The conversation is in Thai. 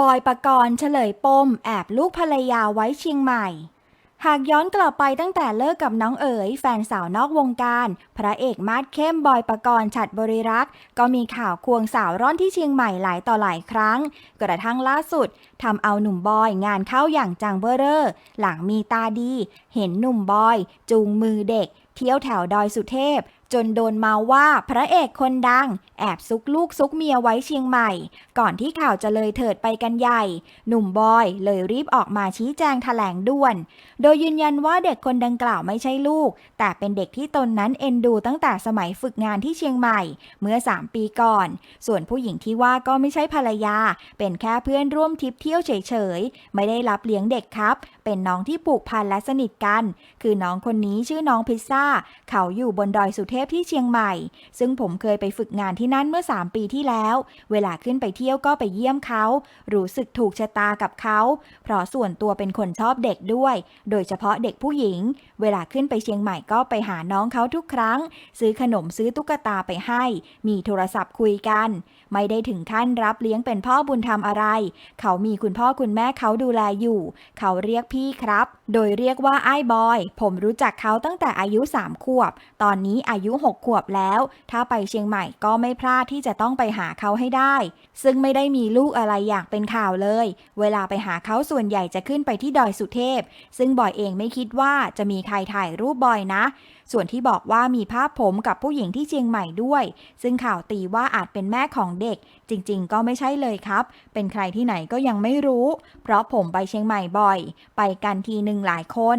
บอยปกรณ์เฉลยปมแอบลูกภรรยาไว้เชียงใหม่ หากย้อนกลับไปตั้งแต่เลิกกับน้องเอ๋ย แฟนสาวนอกวงการ พระเอกมาดเข้มบอยปกรณ์ฉัดบริรักษ์ ก็มีข่าวควงสาวร่อนที่เชียงใหม่หลายต่อหลายครั้ง กระทั่งล่าสุดทำเอาหนุ่มบอยงานเข้าอย่างจังเบอเรอร์หลังมีตาดี เห็นหนุ่มบอย จูงมือเด็กเที่ยวแถวดอยสุเทพ จนโดนเมาว่าพระเอกคนดัง แอบซุกลูกซุกเมียไว้เชียงใหม่ ก่อนที่ข่าวจะเลยเถิดไปกันใหญ่ หนุ่มบอยเลยรีบออกมาชี้แจงแถลงด่วน โดยยืนยันว่าเด็กคนดังกล่าวไม่ใช่ลูก แต่เป็นเด็กที่ตนนั้นเอ็นดูตั้งแต่สมัยฝึกงานที่เชียงใหม่ เมื่อ 3 ปีก่อน ส่วนผู้หญิงที่ว่าก็ไม่ใช่ภรรยา เป็นแค่เพื่อนร่วมทริปเที่ยวเฉยๆไม่ได้รับเลี้ยงเด็กครับ เป็นน้องที่ผูกพันและสนิทกัน คือน้องคนนี้ชื่อน้องพิซซ่าเขาอยู่บนดอยสุเทพที่เชียงใหม่ ซึ่งผมเคยไปฝึกงานที่นั่นเมื่อ 3 ปีที่แล้ว เวลาขึ้นไปเที่ยวก็ไปเยี่ยมเขา รู้สึกถูกชะตากับเขา เพราะส่วนตัวเป็นคนชอบเด็กด้วย โดยเฉพาะเด็กผู้หญิง เวลาขึ้นไปเชียงใหม่ก็ไปหาน้องเขาทุกครั้ง ซื้อขนมซื้อตุ๊กตาไปให้ มีโทรศัพท์คุยกัน ไม่ได้ถึงขั้นรับเลี้ยงเป็นพ่อบุญธรรมอะไร เขามีคุณพ่อคุณแม่เขาดูแลอยู่ เขาเรียกพี่ครับ โดยเรียกว่าไอ้บอย ผมรู้จักเขาตั้งแต่อายุ3 ขวบ ตอนนี้อายุ 6 ขวบแล้ว ถ้าไปเชียงใหม่ก็ไม่พลาดที่จะต้องไปหาเขาให้ได้ ซึ่งไม่ได้มีลูกอะไรอยากเป็นข่าวเลย เวลาไปหาเขาส่วนใหญ่จะขึ้นไปที่ดอยสุเทพ ซึ่งบอยเองไม่คิดว่าจะมีใครถ่ายรูปบอยนะ ส่วนที่บอกว่ามีภาพผมกับผู้หญิงที่เชียงใหม่ด้วย ซึ่งข่าวตีว่าอาจเป็นแม่ของเด็ก จริง ๆ ก็ไม่ใช่เลยครับ เป็นใครที่ไหนก็ยังไม่รู้ เพราะผมไปเชียงใหม่บ่อย ไปกันทีหนึ่งหลายคน